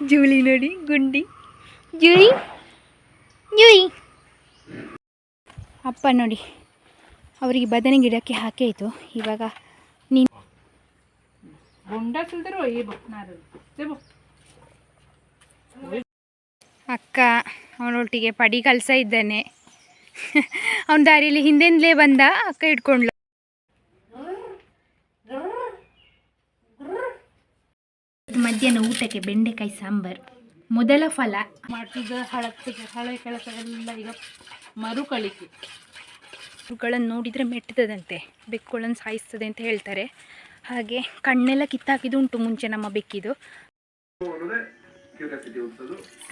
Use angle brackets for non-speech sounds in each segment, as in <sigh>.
Julie ನೋಡಿ ಗುಂಡಿ. Julie Julie. ಅಪ್ಪ ನೋಡಿ ಅವರಿಗೆ ಬದನೆ ಗಿಡಕ್ಕೆ ಹಾಕಾಯಿತು ಇವಾಗ ನೀನು ಅಕ್ಕ ಅವನೊಟ್ಟಿಗೆ ಪಡಿ ಕಲಸ ಇದ್ದಾನೆ. <laughs> ಅವನ ದಾರಿಯಲ್ಲಿ ಹಿಂದೆಂದಲೇ ಬಂದ ಅಕ್ಕ ಇಟ್ಕೊಂಡ್ಲು ಮಧ್ಯಾಹ್ನ ಊಟಕ್ಕೆ ಬೆಂಡೆಕಾಯಿ ಸಾಂಬಾರ್. ಮೊದಲ ಫಲ. ಮಾಡ್ತಿದ್ದ ಹಳತ್ತಿಗೆ ಹಳೆ ಕೆಲಸಗಳೆಲ್ಲ ಈಗ ಮರುಕಳಿಕೆ. ಇವುಗಳನ್ನು ನೋಡಿದರೆ ಮೆಟ್ಟದಂತೆ ಬೆಕ್ಕುಗಳನ್ನು ಸಾಯಿಸ್ತದೆ ಅಂತ ಹೇಳ್ತಾರೆ. ಹಾಗೆ ಕಣ್ಣೆಲ್ಲ ಕಿತ್ತಾಕಿದ್ದು ಉಂಟು ಮುಂಚೆ ನಮ್ಮ ಬೆಕ್ಕಿದು.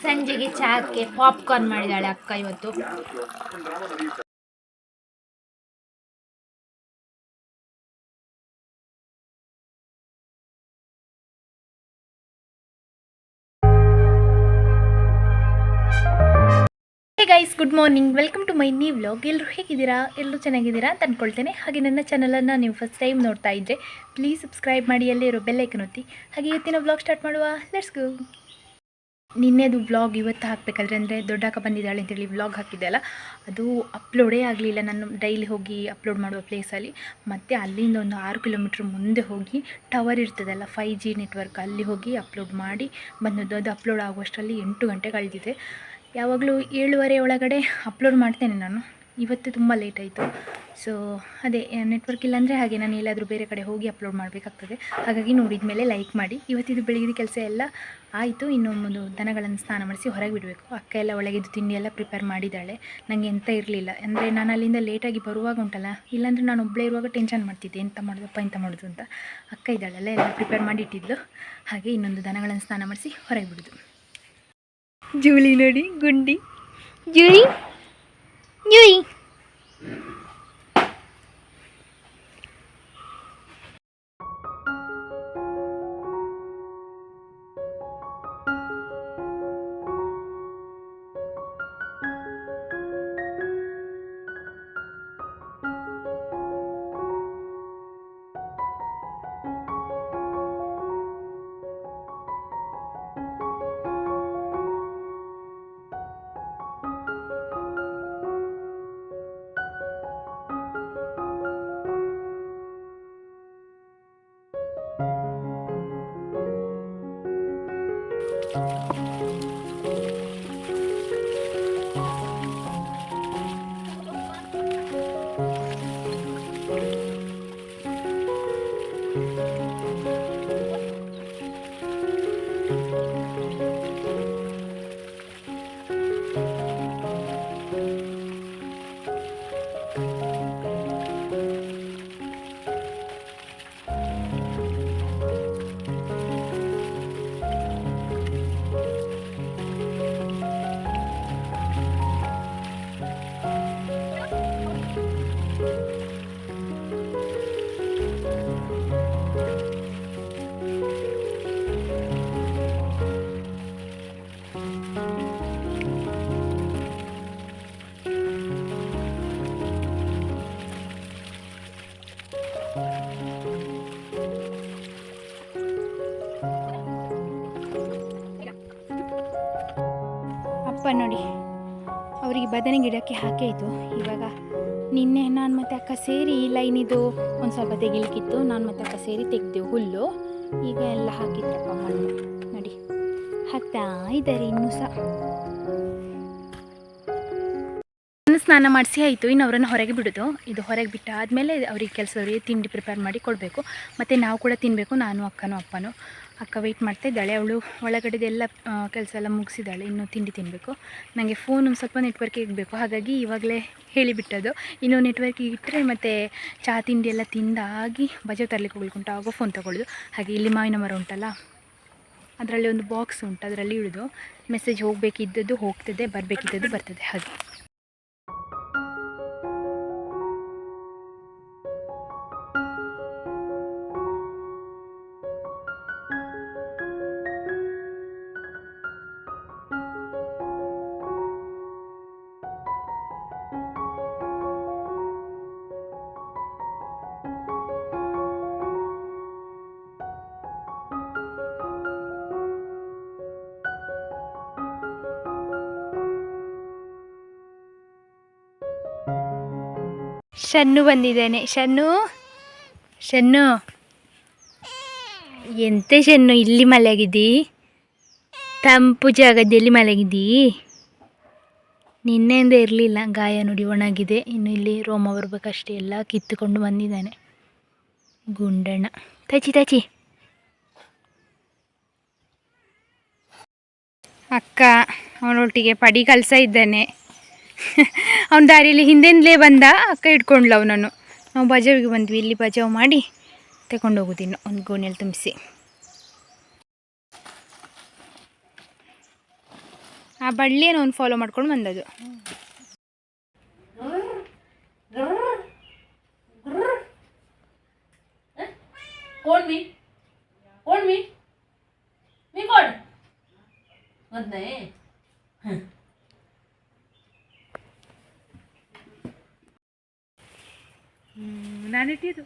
ಸಂಜೆಗೆ ಚಹಾಕ್ಕೆ ಪಾಪ್ಕಾರ್ನ್ ಮಾಡಿದಾಳೆ ಅಕ್ಕ ಇವತ್ತು. Good morning welcome to my new vlog ಎಲ್ಲರೂ ಹೇಗಿದ್ದೀರಾ? ಎಲ್ಲರೂ ಚೆನ್ನಾಗಿದ್ದೀರಾ ಅಂತ ಅಂದ್ಕೊಳ್ತೇನೆ ಹಾಗೆ ನನ್ನ ಚಾನಲನ್ನು ನೀವು ಫಸ್ಟ್ ಟೈಮ್ ನೋಡ್ತಾ ಇದ್ದರೆ ಪ್ಲೀಸ್ ಸಬ್ಸ್ಕ್ರೈಬ್ ಮಾಡಿ, ಅಲ್ಲೇ ಇರೋ ಬೆಲ್ಲೈಕನ್ ಒತ್ತಿ. ಹಾಗೆ ಇವತ್ತಿನ ವ್ಲಾಗ್ ಸ್ಟಾರ್ಟ್ ಮಾಡುವ. ಲೆಟ್ಸ್ ಗೋ ನಿನ್ನೆದು ವ್ಲಾಗ್ ಇವತ್ತು ಹಾಕಬೇಕಾದ್ರೆ ಅಂದರೆ ದೊಡ್ಡಕ್ಕ ಬಂದಿದ್ದಾಳೆ ಅಂತೇಳಿ ವ್ಲಾಗ್ ಹಾಕಿದ್ದೆ ಅಲ್ಲ? ಅದು ಅಪ್ಲೋಡೇ ಆಗಲಿಲ್ಲ. ನಾನು ಡೈಲಿ ಹೋಗಿ ಅಪ್ಲೋಡ್ ಮಾಡುವ ಪ್ಲೇಸಲ್ಲಿ ಮತ್ತು ಅಲ್ಲಿಂದ ಒಂದು ಆರು ಕಿಲೋಮೀಟ್ರ್ ಮುಂದೆ ಹೋಗಿ ಟವರ್ ಇರ್ತದಲ್ಲ ಫೈ ಜಿ ನೆಟ್ವರ್ಕ್ ಅಲ್ಲಿ ಹೋಗಿ ಅಪ್ಲೋಡ್ ಮಾಡಿ ಬಂದದ್ದು ಅದು ಅಪ್ಲೋಡ್ ಆಗುವಷ್ಟರಲ್ಲಿ ಎಂಟು ಗಂಟೆ ಕಳೆದಿದೆ. ಯಾವಾಗಲೂ ಏಳುವರೆ ಒಳಗಡೆ ಅಪ್ಲೋಡ್ ಮಾಡ್ತೇನೆ ನಾನು. ಇವತ್ತು ತುಂಬ ಲೇಟ್ ಆಯಿತು. ಸೊ ಅದೇ ನೆಟ್ವರ್ಕ್ ಇಲ್ಲಾಂದರೆ ಹಾಗೆ ನಾನು ಎಲ್ಲಾದರೂ ಬೇರೆ ಕಡೆ ಹೋಗಿ ಅಪ್ಲೋಡ್ ಮಾಡಬೇಕಾಗ್ತದೆ. ಹಾಗಾಗಿ ನೋಡಿದ ಮೇಲೆ ಲೈಕ್ ಮಾಡಿ. ಇವತ್ತಿದು ಬೆಳಗಿದ ಕೆಲಸ ಎಲ್ಲ ಆಯಿತು. ಇನ್ನೊಂದು ದನಗಳನ್ನು ಸ್ನಾನ ಮಾಡಿಸಿ ಹೊರಗೆ ಬಿಡಬೇಕು. ಅಕ್ಕ ಎಲ್ಲ ಒಳಗಿದ್ದು ತಿಂಡಿ ಎಲ್ಲ ಪ್ರಿಪೇರ್ ಮಾಡಿದ್ದಾಳೆ. ನನಗೆ ಎಂತ ಇರಲಿಲ್ಲ. ಅಂದರೆ ನಾನು ಅಲ್ಲಿಂದ ಲೇಟಾಗಿ ಬರುವಾಗ ಉಂಟಲ್ಲ. ಇಲ್ಲಾಂದರೆ ನಾನು ಒಬ್ಬಳೇ ಇರುವಾಗ ಟೆನ್ಷನ್ ಮಾಡ್ತಿದ್ದೆ. ಎಂತ ಮಾಡೋದಪ್ಪ, ಎಂತ ಮಾಡೋದು ಅಂತ. ಅಕ್ಕ ಇದ್ದಾಳಲ್ಲ, ಎಲ್ಲ ಪ್ರಿಪೇರ್ ಮಾಡಿಟ್ಟಿದ್ಲು ಹಾಗೆ ಇನ್ನೊಂದು ದನಗಳನ್ನು ಸ್ನಾನ ಮಾಡಿಸಿ ಹೊರಗೆ ಬಿಡೋದು. ಜೂಲಿ ನೋಡಿ ಗುಂಡಿ ಜೂಲಿ ಜೂಲಿ ಅಪ್ಪ ಬದನೆ ಗಿಡಕ್ಕೆ ಹಾಕಾಯಿತು ಇವಾಗ ನಿನ್ನೆ ನಾನು ಮತ್ತೆ ಅಕ್ಕ ಸೇರಿ ಲೈನಿದು ಒಂದು ಸ್ವಲ್ಪ ತೆಗಿಲಿಕ್ಕಿತ್ತು. ನಾನು ಮತ್ತೆ ಅಕ್ಕ ಸೇರಿ ತೆಗ್ದೆವು ಹುಲ್ಲು. ಈಗ ಎಲ್ಲ ಹಾಕಿದ್ರಪ್ಪ ಮಣ್ಣು. ನೋಡಿ. ಹಾಕ್ತಾ ಇದ್ದಾರೆ ಇನ್ನೂ ಸಹ ನಾನು ಸ್ನಾನ ಮಾಡಿಸಿ ಆಯಿತು. ಇನ್ನು ಅವರನ್ನು ಹೊರಗೆ ಬಿಡೋದು. ಇದು ಹೊರಗೆ ಬಿಟ್ಟಾದಮೇಲೆ ಅವ್ರಿಗೆ ಕೆಲಸದವರಿಗೆ ತಿಂಡಿ ಪ್ರಿಪೇರ್ ಮಾಡಿ ಕೊಡಬೇಕು. ಮತ್ತು ನಾವು ಕೂಡ ತಿನ್ನಬೇಕು ನಾನು ಅಕ್ಕನೂ ಅಪ್ಪನೂ. ಅಕ್ಕ ವೆಯ್ಟ್ ಮಾಡ್ತಾ ಇದ್ದಾಳೆ. ಅವಳು ಒಳಗಡೆದೆಲ್ಲ ಕೆಲಸ ಎಲ್ಲ ಮುಗಿಸಿದ್ದಾಳೆ ಇನ್ನು ತಿಂಡಿ ತಿನ್ನಬೇಕು ನನಗೆ ಫೋನ್ ಒಂದು ಸ್ವಲ್ಪ ನೆಟ್ವರ್ಕ್ ಇರಬೇಕು ಹಾಗಾಗಿ ಇವಾಗಲೇ ಹೇಳಿಬಿಟ್ಟದು ಇನ್ನು ನೆಟ್ವರ್ಕ್ ಇಟ್ಟರೆ ಮತ್ತು ಚಹಾ ತಿಂಡಿ ಎಲ್ಲ ತಿಂದಾಗಿ ಬಜೆ ತರಲಿಕ್ಕೆ ಹೋಗ್ಲಿಕ್ಕೆ ಆಗೋ ಫೋನ್ ತೊಗೊಳ್ಳೋದು ಹಾಗೆ ಇಲ್ಲಿ ಮಾವಿನ ಮರ ಉಂಟಲ್ಲ? ಅದರಲ್ಲಿ ಒಂದು ಬಾಕ್ಸ್ ಉಂಟು. ಅದರಲ್ಲಿ ಇಳಿದು ಮೆಸೇಜ್ ಹೋಗಬೇಕಿದ್ದದ್ದು ಹೋಗ್ತದೆ, ಬರಬೇಕಿದ್ದದ್ದು ಬರ್ತದೆ. ಹಾಗೆ. ಶನ್ನು ಬಂದಿದ್ದಾನೆ. ಶನ್ನು? ಶನ್ನು? ಎಂತ ಶನ್ನು, ಇಲ್ಲಿ ಮಲಗಿದಿ ತಂಪು ಜಾಗದಲ್ಲಿ ಮಲಗಿದಿ ನಿನ್ನೆಯಿಂದ ಇರಲಿಲ್ಲ. ಗಾಯ ನುಡಿ ಒಣಗಿದೆ. ಇನ್ನು ಇಲ್ಲಿ ರೋಮ ಬರ್ಬೇಕಷ್ಟೇ. ಎಲ್ಲ ಕಿತ್ತುಕೊಂಡು ಬಂದಿದ್ದಾನೆ. ಗುಂಡಣ್ಣ ತಚಿ ತಚಿ. ಅಕ್ಕ, ಅವನೊಟ್ಟಿಗೆ ಪಡಿ ಕಲಸ ಇದ್ದಾನೆ. <laughs> ಅವನ ದಾರಿಯಲ್ಲಿ ಹಿಂದೆಂದಲೇ ಬಂದ, ಅಕ್ಕ ಇಟ್ಕೊಂಡ್ಲ ಅವನನ್ನು. ನಾವು ಬಜಾವಿಗೆ ಬಂದ್ವಿ, ಇಲ್ಲಿ ಬಜಾವ್ ಮಾಡಿ ತಗೊಂಡು ಹೋಗೋದಿನ್ನು ಒಂದು ಗೋಣಿಯಲ್ಲಿ ತುಂಬಿಸಿ. ಆ ಬಳ್ಳಿಯನ್ನು ಅವ್ನು ಫಾಲೋ ಮಾಡ್ಕೊಂಡು ಬಂದದು कोण ನಾನಿಟ್ಟಿದ್ದು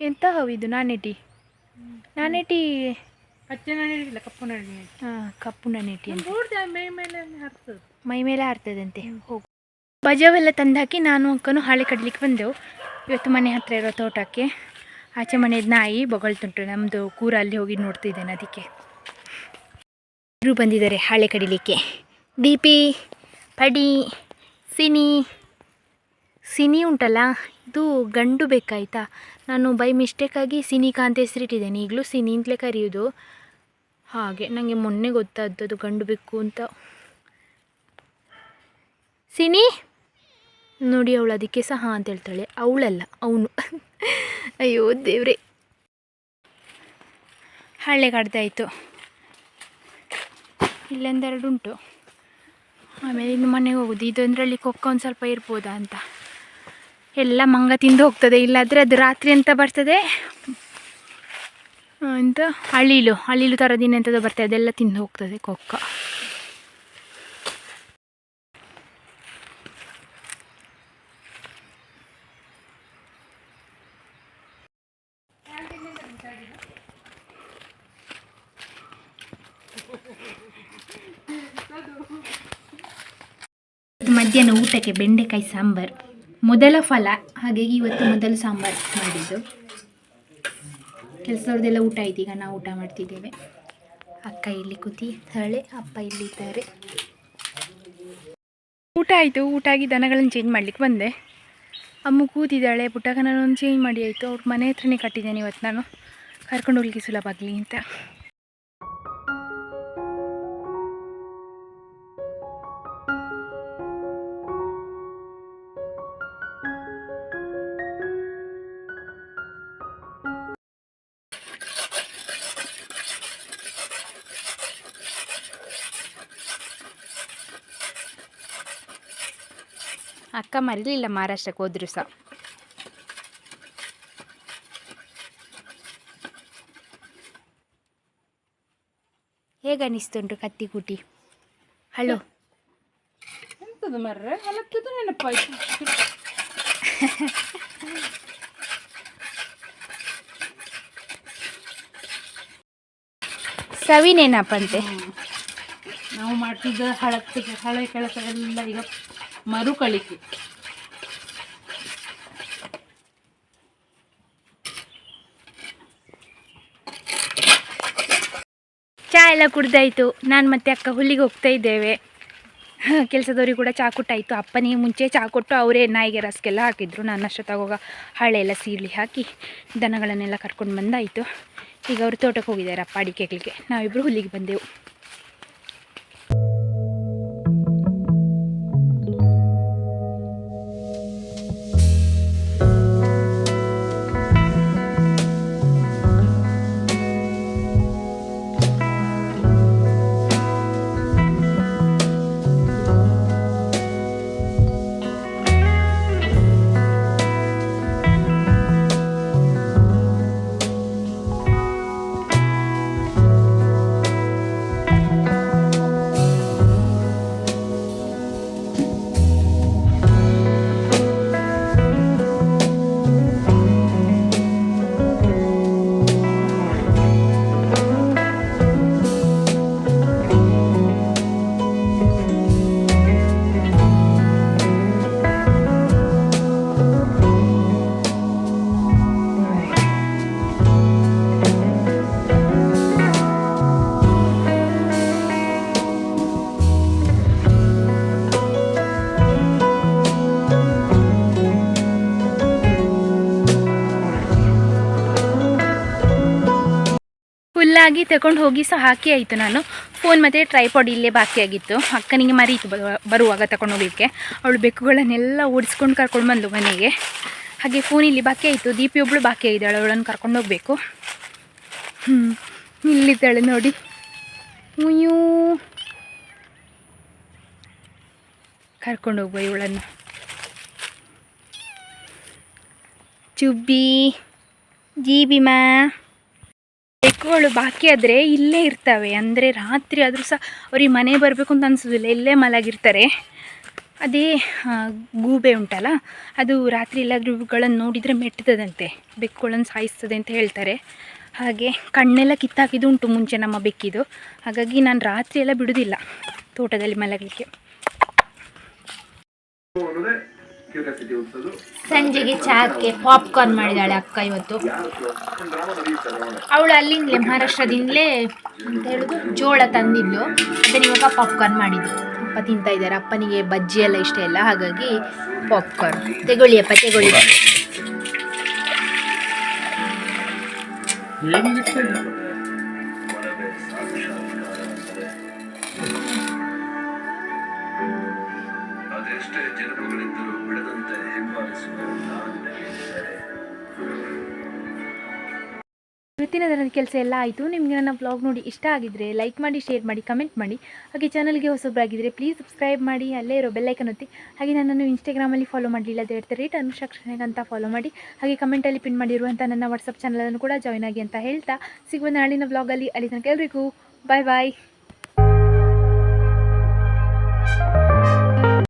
ಎಂತ ಹವಿದು ನಾನೇಟಿ ನಾನೇಟಿ ಹಚ್ಚ ನಾನಿಟ್ಟಿಲ್ಲ ಕಪ್ಪು ನಾಡಿ ಹಾಂ ಕಪ್ಪು ನಾನೆಟಿ ಅಂತ. ಮೈ ಮೇಲೆ ಹರ್ತದೆ. ಮೈ ಮೇಲೆ ಹಾರ್ತದಂತೆ ಹೋಗು. ಬಜಾವೆಲ್ಲ ತಂದಾಕಿ ನಾನು ಅಕ್ಕನು ಹಾಳೆ ಕಡ್ಲಿಕ್ಕೆ ಬಂದೆವು. ಇವತ್ತು ಮನೆ ಹತ್ರ ಇರೋ ತೋಟಕ್ಕೆ. ಆಚೆ ಮನೆಯದು ನಾಯಿ ಬೊಗಳ್ತುಂಟು ನಮ್ಮದು ಕೂರ ಅಲ್ಲಿ ಹೋಗಿ ನೋಡ್ತಿದ್ದೇನೆ ಅದಕ್ಕೆ. ಇವರು ಬಂದಿದ್ದಾರೆ ಹಾಳೆ ಕಡಿಲಿಕ್ಕೆ. ದೀಪಿ ಪಡಿ, ಸಿನಿ ಸಿನಿ ಉಂಟಲ್ಲ, ಇದು ಗಂಡು ಬೇಕಾಯ್ತಾ? ನಾನು ಬೈ ಮಿಸ್ಟೇಕಾಗಿ ಸಿನಿಕಾ ಅಂತ ಹೆಸರಿಟ್ಟಿದ್ದೇನೆ. ಈಗಲೂ ಸಿನಿ ಅಂತಲೇ ಕರೆಯೋದು. ಹಾಗೆ ನನಗೆ ಮೊನ್ನೆ ಗೊತ್ತಾದ್ದು ಅದು ಗಂಡು ಬೇಕು ಅಂತ. ಸಿನಿ? ನೋಡಿ ಅವಳು ಅದಕ್ಕೆ ಸಹ ಅಂತ ಹೇಳ್ತಾಳೆ. ಅವಳಲ್ಲ, ಅವನು. ಅಯ್ಯೋ, ದೇವ್ರೆ. ಹಳ್ಳೆ ಕಡ್ದಾಯಿತು. ಇಲ್ಲೊಂದೆರಡು ಉಂಟು ಆಮೇಲೆ ಇನ್ನು ಮನೆಗೆ ಹೋಗೋದು. ಇದೊಂದರಲ್ಲಿ ಕೊಕ್ಕ ಒಂದು ಸ್ವಲ್ಪ ಇರ್ಬೋದಾ ಅಂತ. ಎಲ್ಲ ಮಂಗ ತಿಂದು ಹೋಗ್ತದೆ. ಇಲ್ಲಾದರೆ ಅದು ರಾತ್ರಿ ಅಂತ ಬರ್ತದೆ? ಅಂತ ಅಳಿಲು. ಅಳಿಲು ಥರದಿನ ಎಂಥದ್ದು ಬರ್ತದೆ. ಅದೆಲ್ಲ ತಿಂದು ಹೋಗ್ತದೆ ಕೊಕ್ಕ ಮಧ್ಯಾಹ್ನ ಊಟಕ್ಕೆ ಬೆಂಡೆಕಾಯಿ ಸಾಂಬಾರು. ಮೊದಲ ಫಲ ಹಾಗಾಗಿ ಇವತ್ತು ಮೊದಲು ಸಾಂಬಾರು ಮಾಡಿದ್ದು. ಕೆಲಸದವ್ರದ್ದೆಲ್ಲ ಊಟ ಆಯ್ತು, ಈಗ ನಾವು ಊಟ ಮಾಡ್ತಿದ್ದೇವೆ. ಅಕ್ಕ ಇಲ್ಲಿ ಕೂತಿದ್ದಾಳೆ ಅಪ್ಪ ಇಲ್ಲಿ ಇದ್ದಾರೆ ಊಟ ಆಯಿತು, ಊಟ ಆಗಿ ದನಗಳನ್ನು ಚೇಂಜ್ ಮಾಡ್ಲಿಕ್ಕೆ ಬಂದೆ. ಅಮ್ಮ ಕೂತಿದ್ದಾಳೆ ಪುಟ್ಟಕನನ್ನು ಚೇಂಜ್ ಮಾಡಿ ಆಯಿತು. ಅವ್ರ ಮನೆ ಹತ್ರನೇ ಕಟ್ಟಿದ್ದೇನೆ ಇವತ್ತು ನಾನು. ಕರ್ಕೊಂಡು ಹೋಗ್ಲಿಕ್ಕೆ ಸುಲಭ ಆಗಲಿ ಅಂತ. ಅಕ್ಕ ಮರಿಲಿಲ್ಲ ಮಹಾರಾಷ್ಟ್ರಕ್ಕೆ ಹೋದ್ರು ಸಹ ಹೇಗೆ ಅನಿಸ್ತುಂಟು ಕತ್ತಿ ಕುಟಿ? ಹಲೋ. ಎಂತದು ಮರ್ರೆ? ಹೊಲತ್ತದು ನೆನಪಾಯ್ತು. ಸವಿನೇನಪ್ಪಂತೆ? ನಾವು ಮಾಡ್ತಿದ್ದ ಹಳತ್ತಿಗೆ ಹಳೆ ಕೆಲಸ ಎಲ್ಲ ಈಗ ಮರುಕಳಿಕೆ. ಚಹಾ ಎಲ್ಲ ಕುಡ್ದಾಯ್ತು. ನಾನು ಮತ್ತೆ ಅಕ್ಕ ಹುಲ್ಲಿಗೆ ಹೋಗ್ತಾ ಇದ್ದೇವೆ. ಕೆಲಸದವ್ರಿಗೆ ಕೂಡ ಚಾ ಕೊಟ್ಟಾಯಿತು. ಅಪ್ಪನಿಗೆ ಮುಂಚೆ ಚಹಾ ಕೊಟ್ಟು ಅವರೇ ನಾಯಿಗೆ ರಸ್ಕೆಲ್ಲ ಹಾಕಿದ್ರು. ನಾನು ಅಷ್ಟೊತ್ತಾಗೋಗ ಹಳೆ ಎಲ್ಲ ಸೀರ್ಲಿ ಹಾಕಿ ದನಗಳನ್ನೆಲ್ಲ ಕರ್ಕೊಂಡು ಬಂದಾಯಿತು. ಈಗ ಅವರು ತೋಟಕ್ಕೆ ಹೋಗಿದ್ದಾರೆ ಅಪ್ಪ ಅಡಿಕೆಗಳಿಗೆ. ನಾವಿಬ್ಬರು ಹುಲ್ಲಿಗೆ ಬಂದೆವು. ಇಲ್ಲಾಗಿ ತಗೊಂಡು ಹೋಗಿ ಸಹ ಹಾಕಿ ಆಯಿತು ನಾನು. ಫೋನ್ ಮತ್ತು ಟ್ರೈಪಾಡ್ ಇಲ್ಲೇ ಬಾಕಿ ಆಗಿತ್ತು. ಅಕ್ಕನಿಗೆ ಮರೀತು ಬರುವ- ಬರುವಾಗ ತಗೊಂಡು ಹೋಗಲಿಕ್ಕೆ. ಅವಳು ಬೆಕ್ಕುಗಳನ್ನೆಲ್ಲ ಓಡಿಸ್ಕೊಂಡು ಕರ್ಕೊಂಡು ಬಂದು ಮನೆಗೆ. ಹಾಗೆ ಫೋನ್ ಇಲ್ಲಿ ಬಾಕಿ ಆಯಿತು. ದೀಪಿ ಒಬ್ಬಳು ಬಾಕಿ ಆಗಿದ್ದಾಳೆ. ಅವಳನ್ನು ಕರ್ಕೊಂಡು ಹೋಗಬೇಕು. ಹ್ಞೂ ಇಲ್ಲಿದ್ದಾಳೆ ನೋಡಿ. ಉಯ್ಯೂ ಕರ್ಕೊಂಡು ಹೋಗುವ ಇವಳನ್ನು. ಚುಬ್ಬಿ ಜೀಬಿಮಾ. ಬೆಕ್ಕುಗಳು ಬಾಕಿ ಆದರೆ ಇಲ್ಲೇ ಇರ್ತವೆ. ಅಂದರೆ ರಾತ್ರಿ ಆದರೂ ಸಹ ಅವ್ರಿಗೆ ಮನೆ ಬರಬೇಕು ಅಂತ ಅನಿಸೋದಿಲ್ಲ. ಇಲ್ಲೇ ಮಲಗಿರ್ತಾರೆ. ಅದೇ ಗೂಬೆ ಉಂಟಲ್ಲ? ಅದು ರಾತ್ರಿ ಎಲ್ಲಾದ್ರೂಗಳನ್ನು ನೋಡಿದರೆ ಮೆಟ್ಟದಂತೆ ಬೆಕ್ಕುಗಳನ್ನು ಸಾಯಿಸ್ತದೆ ಅಂತ ಹೇಳ್ತಾರೆ. ಹಾಗೆ ಕಣ್ಣೆಲ್ಲ ಕಿತ್ತಾಕಿದ್ದು ಉಂಟು ಮುಂಚೆ ನಮ್ಮ ಬೆಕ್ಕಿದು. ಹಾಗಾಗಿ ನಾನು ರಾತ್ರಿ ಎಲ್ಲ ಬಿಡುವುದಿಲ್ಲ ತೋಟದಲ್ಲಿ ಮಲಗಲಿಕ್ಕೆ. ಸಂಜೆಗೆ ಚಾಕ್ಕೆ ಪಾಪ್ಕಾರ್ನ್ ಮಾಡಿದಾಳೆ ಅಕ್ಕ ಇವತ್ತು. ಅವಳು. ಅಲ್ಲಿಂದಲೇ ಮಹಾರಾಷ್ಟ್ರದಿಂದಲೇ ಅಂತ ಹೇಳೋದು ಜೋಳ ತಂದಿದ್ಲು. ಅದನ್ನ ಇವಾಗ ಪಾಪ್ಕಾರ್ನ್ ಮಾಡಿದ್ದು. ಅಪ್ಪ ತಿಂತಾ ಇದ್ದಾರೆ ಅಪ್ಪನಿಗೆ ಬಜ್ಜಿ ಎಲ್ಲ ಇಷ್ಟ ಇಲ್ಲ. ಹಾಗಾಗಿ ಪಾಪ್ಕಾರ್ನ್. ತೆಗೊಳ್ಳಿ. ಅಪ್ಪ ತೆಗೊಳ್ಳಿ ಇವತ್ತಿನ ದಿನದ ಕೆಲಸ ಎಲ್ಲ ಆಯಿತು. ನಿಮಗೆ ನನ್ನ ಬ್ಲಾಗ್ ನೋಡಿ ಇಷ್ಟ ಆಗಿದ್ರೆ ಲೈಕ್ ಮಾಡಿ ಶೇರ್ ಮಾಡಿ ಕಮೆಂಟ್ ಮಾಡಿ. ಹಾಗೆ ಚಾನಲ್ಗೆ ಹೊಸೊಬ್ಬರಾಗಿದ್ದರೆ ಪ್ಲೀಸ್ ಸಬ್ಸ್ಕ್ರೈಬ್ ಮಾಡಿ, ಅಲ್ಲೇ ಇರೋ ಬೆಲ್ಲೈಕನ್ ಒತ್ತಿ. ಹಾಗೆ ನನ್ನನ್ನು ಇನ್ಸ್ಟಾಗ್ರಾಮಲ್ಲಿ ಫಾಲೋ ಮಾಡಲಿಲ್ಲ ಅದೇ ಹೇಳ್ತಾರೆ ರೇಟ್ ಅನುಶಾಕ್ಷಣೆಗೆ ಅಂತ ಫಾಲೋ ಮಾಡಿ. ಹಾಗೆ ಕಮೆಂಟಲ್ಲಿ ಪಿನ್ ಮಾಡಿರುವಂಥ ನನ್ನ ವಾಟ್ಸಪ್ ಚಾನಲನ್ನು ಕೂಡ ಜಾಯ್ನ್ ಆಗಿ ಅಂತ ಹೇಳ್ತಾ. ಸಿಗುವ ನಾಳಿನ ಬ್ಲಾಗಲ್ಲಿ ಅಲ್ಲಿ ತನಕ ಎಲ್ರಿಗೂ ಬಾಯ್ ಬಾಯ್